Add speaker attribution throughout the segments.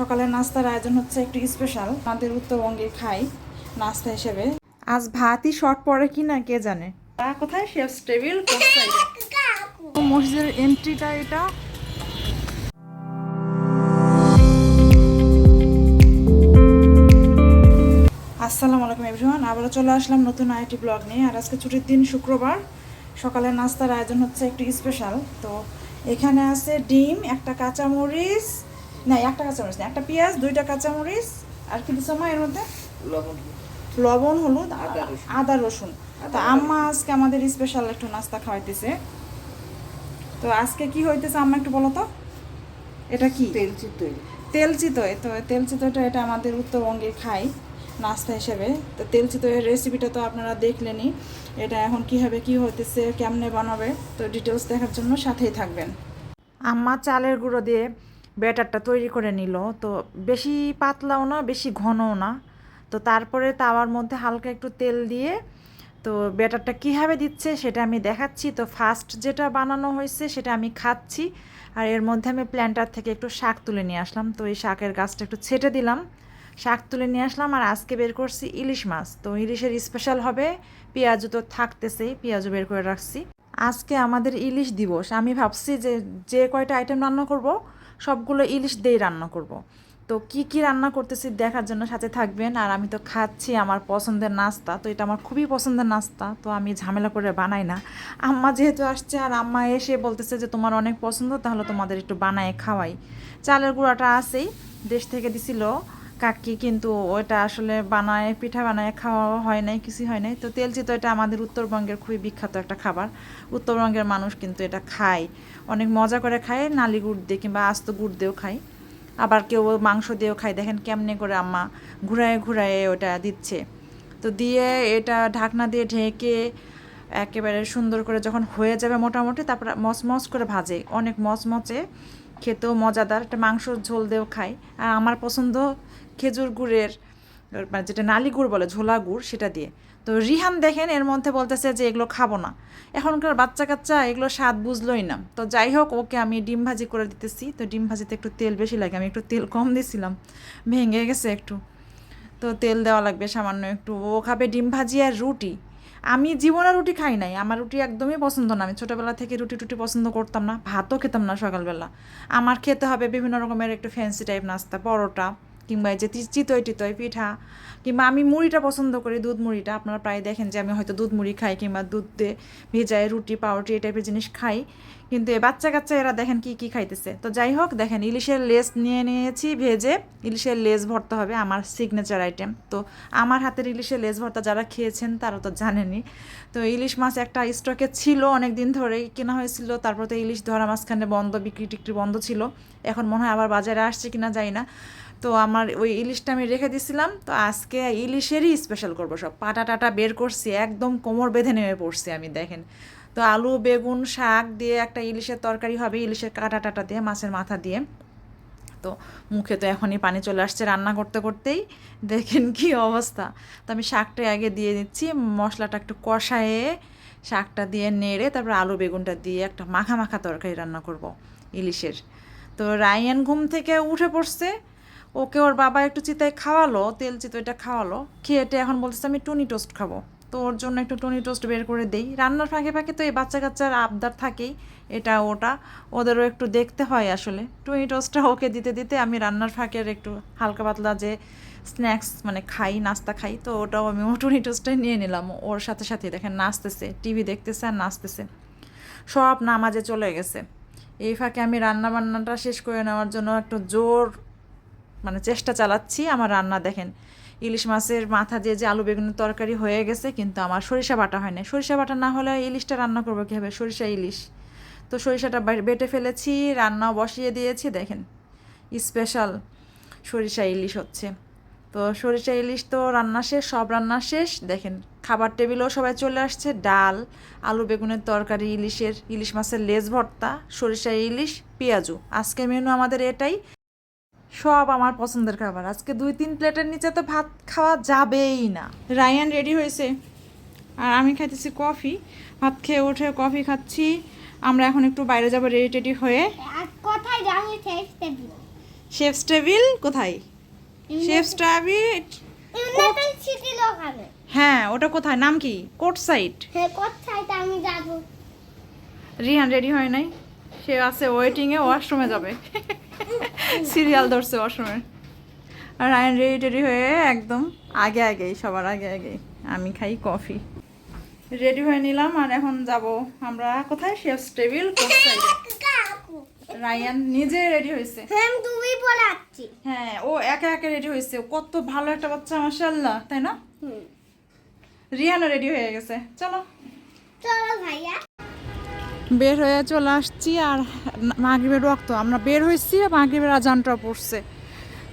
Speaker 1: সকালের নাস্তার আয়োজন হচ্ছে একটু স্পেশাল আমাদের উত্তরবঙ্গে খাই নাস্তা হিসেবে। আজ ভাতই শর্ট পড়ে কি না কে জানে? তা কোথায়? শেফ টেবিল মসজিদের এন্ট্রিটা এটা। আসসালামু আলাইকুম এভরিওয়ান আবারও চলে আসলাম নতুন আইটি ব্লগ নিয়ে। আর আজকে ছুটির দিন শুক্রবার সকালের নাস্তার আয়োজন হচ্ছে একটু স্পেশাল তো এখানে আছে ডিম একটা কাঁচামরিচ না একটা কাঁচামরিচ না একটা পেঁয়াজ দুইটা কাঁচামরিচ আর কি দিচ্ছে এর মধ্যে
Speaker 2: লবণ
Speaker 1: লবণ হলুদ
Speaker 2: আদা রসুন।
Speaker 1: আদা রসুন। তো আম্মা আজকে আমাদের স্পেশাল একটু নাস্তা খাওয়াইতেছে। তো আজকে কি হইতেছে আম্মা একটু বলো তো? এটা কি?
Speaker 2: তেল। চিতই
Speaker 1: তেল চিতই তো তেল চিতইটা এটা আমাদের উত্তরবঙ্গে খাই নাস্তা হিসেবে। তো তেল চিতইয়ের রেসিপিটা তো আপনারা দেখলেনই। এটা এখন কীভাবে কি হইতেছে কেমনে বানাবে তো ডিটেলস দেখার জন্য সাথেই থাকবেন। আম্মা চালের গুঁড়ো দিয়ে ব্যাটারটা তৈরি করে নিল। তো বেশি পাতলাও না, বেশি ঘনও না। তো তারপরে তাওয়ার মধ্যে হালকা একটু তেল দিয়ে তো ব্যাটারটা কীভাবে দিচ্ছে সেটা আমি দেখাচ্ছি। তো ফার্স্ট যেটা বানানো হয়েছে সেটা আমি খাচ্ছি। আর এর মধ্যে আমি প্ল্যান্টার থেকে একটু শাক তুলে নিয়ে আসলাম। তো এই শাকের গাছটা একটু ছেটে দিলাম। শাক তুলে নিয়ে আসলাম আর আজকে বের করছি ইলিশ মাছ। তো ইলিশের স্পেশাল হবে পেঁয়াজু তো থাকতেছেই পেঁয়াজু বের করে রাখছি। আজকে আমাদের ইলিশ দিবস। আমি ভাবছি যে যে কয়টা আইটেম রান্না করব সবগুলো ইলিশ দিয়ে রান্না করব। তো কি কি রান্না করতেছি দেখার জন্য সাথে থাকবেন। আর আমি তো খাচ্ছি আমার পছন্দের নাস্তা, তো এটা আমার খুবই পছন্দের নাস্তা, তো আমি ঝামেলা করে বানাই না। আম্মা যেহেতু আসছে আর আম্মা এসে বলতেছে যে তোমার অনেক পছন্দ, তাহলে তোমাদের একটু বানায় খাওয়াই। চালের গুঁড়াটা আছেই, দেশ থেকে দিছিল। কাকি কিন্তু ওটা আসলে বানায়, পিঠা বানায়, খাওয়া হয় নাই কিছু হয় নাই। তো তেলচিত এটা আমাদের উত্তরবঙ্গের খুবই বিখ্যাত একটা খাবার, উত্তরবঙ্গের মানুষ কিন্তু এটা খায়। অনেক মজা করে খায়, নালি গুড় দিয়ে কিংবা আস্ত গুড় দিয়েও খায়। আবার কেউ মাংস দিয়েও খায়, দেখেন কেমনে করে আম্মা ঘুরায় ঘুরায় ওটা দিচ্ছে। তো দিয়ে এটা ঢাকনা দিয়ে ঢেকে একেবারে সুন্দর করে যখন হয়ে যাবে মোটামুটি, তারপর মচমচ করে ভাজে। অনেক মচমচে, খেতেও মজাদার। একটা মাংস ঝোল দিয়েও খাই আর আমার পছন্দ খেজুর গুড়ের মানে যেটা নালি গুড় বলে, ঝোলা গুড়, সেটা দিয়ে। তো রিহান দেখেন, এর মধ্যে বলতেছে যে এগুলো খাব না। এখনকার বাচ্চা কাচ্চা এগুলো স্বাদ বুঝলোই না। তো যাই হোক, ওকে আমি ডিম ভাজি করে দিতেছি। তো ডিম ভাজিতে একটু তেল বেশি লাগে। আমি একটু তেল কম দিয়েছিলাম ভেঙে গেছে একটু। তো তেল দেওয়া লাগবে সামান্য একটু। ও খাবে ডিম ভাজি আর রুটি। আমি জীবনে রুটি খাই নাই। আমার রুটি একদমই পছন্দ না। আমি ছোটোবেলা থেকে রুটি টুটি পছন্দ করতাম না। ভাতও খেতাম না সকালবেলা। আমার খেতে হবে বিভিন্ন রকমের একটু ফ্যান্সি টাইপ নাস্তা, পরোটা। কিংবা যে চিতই টিতই পিঠা কিংবা আমি মুড়িটা পছন্দ করি, দুধ মুড়িটা। আপনারা প্রায় দেখেন যে আমি হয়তো দুধ মুড়ি খাই কিংবা দুধ দিয়ে ভেজায় রুটি, পাউরুটি এই টাইপের জিনিস খাই। কিন্তু এ বাচ্চা কাচ্চা এরা দেখেন কি কি খাইতেছে। তো যাই হোক, দেখেন ইলিশের লেস নিয়ে নিয়েছি ভেজে, ইলিশের লেস ভর্তা হবে আমার সিগনেচার আইটেম তো আমার হাতের ইলিশের লেস ভর্তা যারা খেয়েছেন তারা তো জানেনি তো ইলিশ মাছ একটা স্টকে ছিল অনেক দিন ধরেই কেনা হয়েছিল, তারপর তো ইলিশ ধরা মাঝখানে বন্ধ বিক্রি টিক্রি বন্ধ ছিল। এখন মনে হয় আবার বাজারে আসছে কিনা যাই না। তো আমার ওই ইলিশটা আমি রেখে দিছিলাম। তো আজকে ইলিশেরই স্পেশাল করব সব। পাটা টাটা বের করছি, একদম কোমর বেঁধে নেমে পড়ছি আমি, দেখেন। তো আলু, বেগুন, শাক দিয়ে একটা ইলিশের তরকারি হবে, ইলিশের কাটা টাটা দিয়ে, মাছের মাথা দিয়ে। তো মুখে তো এখনই পানি চলে আসছে রান্না করতে করতেই। দেখেন কি অবস্থা। তো আমি শাকটা আগে দিয়ে দিচ্ছি, মশলাটা একটু কষায়ে শাকটা দিয়ে নেড়ে তারপর আলু, বেগুনটা দিয়ে একটা মাখা মাখা তরকারি রান্না করব ইলিশের। তো রায়ান ঘুম থেকে উঠে পড়ছে ওকে ওর বাবা একটু চিতায় খাওয়ালো, তেল চিতইটা খাওয়ালো খেয়েটে এখন বলতেছে, আমি টুনি টোস্ট খাব। তো ওর জন্য একটু টুনি টোস্ট বের করে দেই। রান্নার ফাঁকে ফাঁকে তো এই বাচ্চা কাচ্চার আবদার থাকেই, এটা ওটা। ওদেরও একটু দেখতে হয় আসলে। টুনি টোস্টটা ওকে দিতে দিতে আমি রান্নার ফাঁকের একটু হালকা পাতলা যে স্ন্যাক্স মানে খাই, নাস্তা খাই, তো ওটাও আমি ও টুনি টোস্টটাই নিয়ে নিলাম। ওর সাথে সাথে দেখেন নাচতেছে, টিভি দেখতেছে আর নাচতেছে। সব নামাজে চলে গেছে। এই ফাঁকে আমি রান্না বান্নাটা শেষ করে নেওয়ার জন্য একটু জোর মানে চেষ্টা চালাচ্ছি, আমার রান্না দেখেন, ইলিশ মাছের মাথা দিয়ে যে আলু বেগুনের তরকারি হয়ে গেছে, কিন্তু আমার সরিষা বাটা হয় না সরিষা বাটা না হলে ইলিশটা রান্না করব কীভাবে? সরিষা ইলিশ। তো সরিষাটা বেটে ফেলেছি, রান্নাও বসিয়ে দিয়েছি, দেখেন স্পেশাল সরিষা ইলিশ হচ্ছে। তো সরিষা ইলিশ তো রান্না শেষ, সব রান্না শেষ, দেখেন, খাবার টেবিলেও সবাই চলে আসছে, ডাল, আলু বেগুনের তরকারি, ইলিশের, ইলিশ মাছের লেজ ভর্তা, সরিষা ইলিশ, পেঁয়াজু। আজকের মেনু আমাদের এটাই। সব আমার পছন্দের খাবার। আজকে দুই তিন প্লেটের নিচে তো ভাত খাওয়া যাবেই না। রায়ান রেডি হয়েছে। আর আমি খাইতেছি কফি। ভাত খেয়ে উঠে কফি খাচ্ছি। আমরা এখন একটু বাইরে যাব রেডি টেডি হয়ে।
Speaker 3: কোথায় যাব
Speaker 1: শেফস টেবিল কোথায়? শেফস টেবিল
Speaker 2: ইউনাইটেড সিটি ওখানে
Speaker 1: হ্যাঁ ওটা কোথায়? নাম কি? কোর্ট সাইড
Speaker 2: হ্যাঁ আমি যাব।
Speaker 1: রিহান রেডি হয় নাই। সে আছে ওয়েটিংয়ে ওয়াশরুমে যাবে। সিরিয়াল ধরছে ওয়াশরুমে আর রায়ন রেডি টেডি হয়ে একদম আগে আগেই সবার আগে আগেই আমি খাই কফি। রেডি হয়ে নিলাম আর এখন যাব আমরা কোথায়? শেফস টেবিল রায়ান নিজে রেডি হয়েছে।
Speaker 2: হ্যাঁ তুমি পড়াচ্ছি।
Speaker 1: হ্যাঁ ও একা একা রেডি হয়েছে। কত ভালো একটা বাচ্চা মাশাল্লাহ তাই না?
Speaker 2: হুম।
Speaker 1: রিহানও রেডি হয়ে গেছে। চলো।
Speaker 2: চলো ভাইয়া।
Speaker 1: বের হয়ে চলে আসছি আর মাগরিবের রক্ত। আমরা বের হয়েছি আর মাগরিবের আজানটা পড়ছে।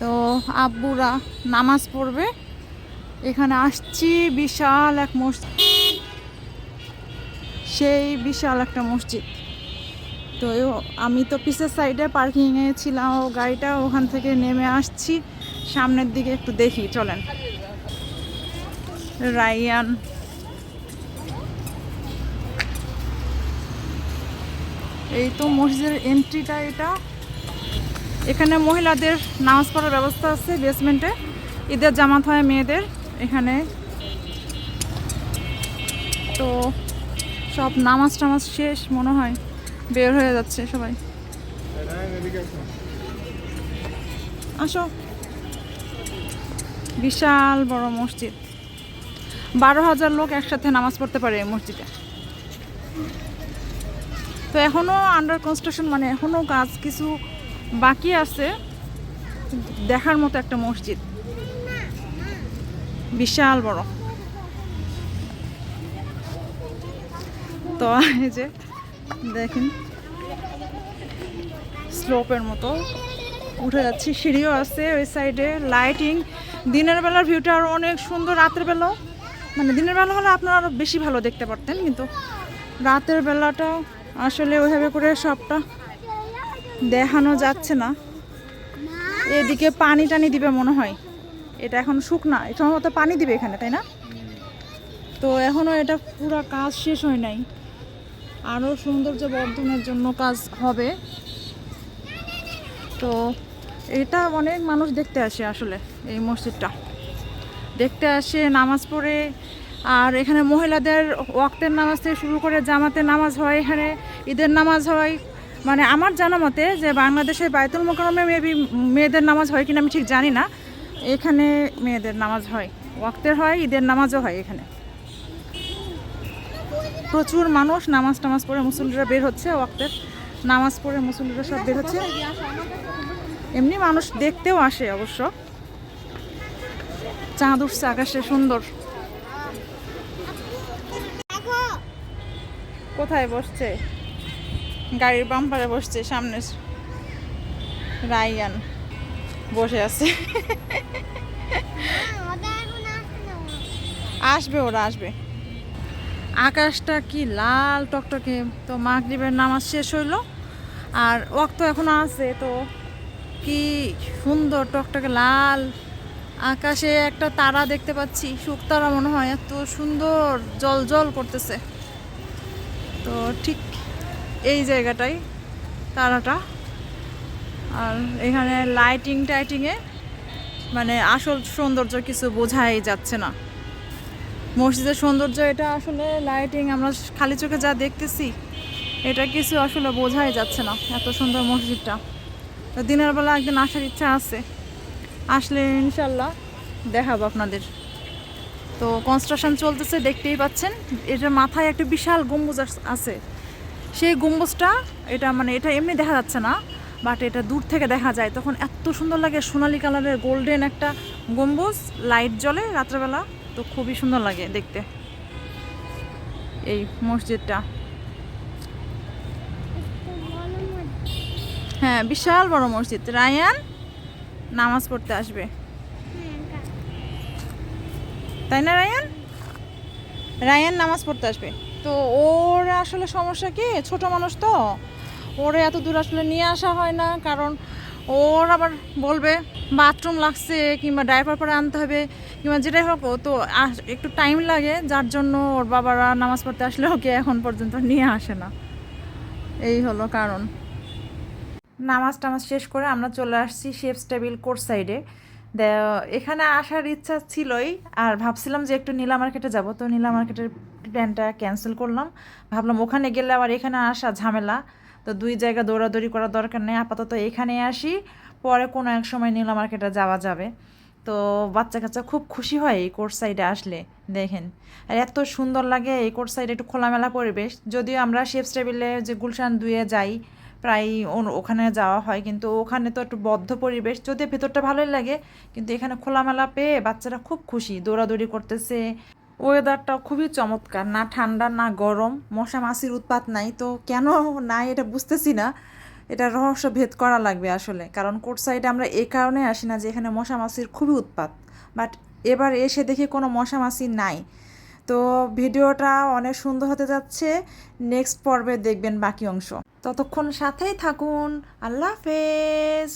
Speaker 1: তো আব্বুরা নামাজ পড়বে। এখানে আসছি, বিশাল এক মসজিদ। সেই বিশাল একটা মসজিদ। তো আমি তো পিসের সাইডে পার্কিংয়ে ছিলাম, ও গাড়িটা ওখান থেকে নেমে আসছি। সামনের দিকে একটু দেখি, চলেন। রাইয়ান এই তো মসজিদের এন্ট্রিটা এটা। এখানে মহিলাদের নামাজ পড়ার ব্যবস্থা আছে বেসমেন্টে ঈদের জামাত হয় মেয়েদের এখানে। তো সব নামাজ টামাজ শেষ, মনে হয় বের হয়ে যাচ্ছে সবাই। আসো। বিশাল বড় মসজিদ। বারো হাজার লোক একসাথে নামাজ পড়তে পারে এই মসজিদে। তো এখনও আন্ডার কনস্ট্রাকশন মানে এখনও কাজ কিছু বাকি আছে। দেখার মতো একটা মসজিদ। বিশাল বড়। তো এই যে, দেখেন। স্লোপের মতো। উঠে যাচ্ছি, সিঁড়িও আছে ওই সাইডে লাইটিং দিনের বেলার ভিউটা আরও অনেক সুন্দর, রাতের বেলাও মানে দিনের বেলা হলে আপনারা আরও বেশি ভালো দেখতে পারতেন, কিন্তু রাতের বেলাটা আসলে ওইভাবে করে সবটা দেখানো যাচ্ছে না। এদিকে পানি টানি দিবে মনে হয়। এটা এখন শুকনা, এই সম্ভবত পানি দিবে এখানে, তাই না? তো এখনও এটা পুরো কাজ শেষ হয় নাই। আরও সৌন্দর্য বর্ধনের জন্য কাজ হবে। তো এটা অনেক মানুষ দেখতে আসে আসলে এই মসজিদটা। দেখতে আসে নামাজ পড়ে আর এখানে মহিলাদের ওয়াক্তের নামাজ থেকে শুরু করে জামাতের নামাজ হয় এখানে, ঈদের নামাজ হয়। মানে আমার জানা মতে যে বাংলাদেশে বায়তুল মোকারমে মেবি মেয়েদের নামাজ হয় কিনা আমি ঠিক জানি না। এখানে মেয়েদের নামাজ হয়, ওয়াক্তের হয়, ঈদের নামাজও হয় এখানে। প্রচুর মানুষ নামাজ টামাজ পড়ে মুসল্লিরা বের হচ্ছে ওয়াক্তের, নামাজ পড়ে মুসল্লিরা সব বের হচ্ছে। এমনি মানুষ দেখতেও আসে অবশ্য। চাঁদ উঠছে আকাশে, সুন্দর। কোথায় বসছে? গাড়ির বাম্পারে বসছে সামনে রায়ান বসে আছে। আসবে ওরা, আসবে। আকাশটা কি লাল টকটকে, তো মাগরিবের নামাজ শেষ হইল। আর ওয়াক্ত এখনও আছে, তো কি সুন্দর টকটকে লাল আকাশে একটা তারা দেখতে পাচ্ছি। শুকতারা মনে হয় এত সুন্দর জল জল করতেছে। তো ঠিক এই জায়গাটাই তারাটা। আর এখানে লাইটিং টাইটিংয়ে মানে আসল সৌন্দর্য কিছু বোঝাই যাচ্ছে না। মসজিদের সৌন্দর্য, এটা আসলে লাইটিং আমরা খালি চোখে যা দেখতেছি, এটা কিছু আসলে বোঝাই যাচ্ছে না এত সুন্দর মসজিদটা। তো দিনের বেলা একদিন আসার ইচ্ছা আছে। আসলে ইনশাল্লাহ দেখাবো আপনাদের। তো কনস্ট্রাকশন চলতেছে, দেখতেই পাচ্ছেন। এটার মাথায় একটা বিশাল গম্বুজ আছে। সেই গম্বুজটা, এটা মানে এটা এমনি দেখা যাচ্ছে না বাট এটা দূর থেকে দেখা যায়। তখন এত সুন্দর লাগে, সোনালি কালারের গোল্ডেন একটা গম্বুজ লাইট জ্বলে রাত্রেবেলা, তো খুবই সুন্দর লাগে দেখতে। এই মসজিদটা। হ্যাঁ বিশাল বড় মসজিদ। রায়ান, নামাজ পড়তে আসবে। তাই না, রায়ান? রায়ান নামাজ পড়তে আসবে। তো ওর আসলে সমস্যা কি? ছোট মানুষ তো। ওরে এত দূর আসলে নিয়ে আসা হয় না, কারণ ওর আবার বলবে, বাথরুম লাগছে কিংবা ড্রাইভার পরে আনতে হবে কিংবা যেটাই হোক, ও তো একটু টাইম লাগে, যার জন্য ওর বাবারা নামাজ পড়তে আসলে ওকে এখন পর্যন্ত নিয়ে আসে না। এই হলো কারণ। নামাজ টামাজ শেষ করে আমরা চলে আসছি শেফস টেবিল কোর্ট সাইডে। এখানে আসার ইচ্ছা ছিলই, আর ভাবছিলাম যে একটু নীলা মার্কেটে যাব, তো নীলা মার্কেটের প্ল্যানটা ক্যান্সেল করলাম। ভাবলাম ওখানে গেলে আবার এখানে আসা ঝামেলা, তো দুই জায়গা দৌড়াদৌড়ি করার দরকার নেই, আপাতত এখানে আসি, পরে কোনো এক সময় নীলা মার্কেটে যাওয়া যাবে। তো বাচ্চা কাচ্চা খুব খুশি হয় এই কোর্ট সাইডে আসলে, দেখেন। আর এত সুন্দর লাগে এই কোর্ট সাইডে একটু খোলামেলা পরিবেশ, যদিও আমরা শেফস টেবিলে যে গুলশান দুয়ে যাই প্রায় ওখানে যাওয়া হয়, কিন্তু ওখানে তো একটু বদ্ধ পরিবেশ। যদিও ভেতরটা ভালোই লাগে, কিন্তু এখানে খোলামেলা পেয়ে বাচ্চারা খুব খুশি, দৌড়াদৌড়ি করতেছে। ওয়েদারটা খুবই চমৎকার, না ঠান্ডা, না গরম, মশা মাছির উৎপাত নাই। তো কেন নাই এটা বুঝতেছি না, এটা রহস্য ভেদ করা লাগবে আসলে। কারণ কোর্ট সাইডে আমরা এই কারণে আসি না যে এখানে মশা মাছির খুবই উৎপাত। বাট এবার এসে দেখি কোনো মশা মাছি নাই। তো ভিডিওটা অনেক সুন্দর হতে যাচ্ছে, নেক্সট পর্বে দেখবেন বাকি অংশ। ততক্ষণ সাথেই থাকুন। আল্লাহ হাফেজ।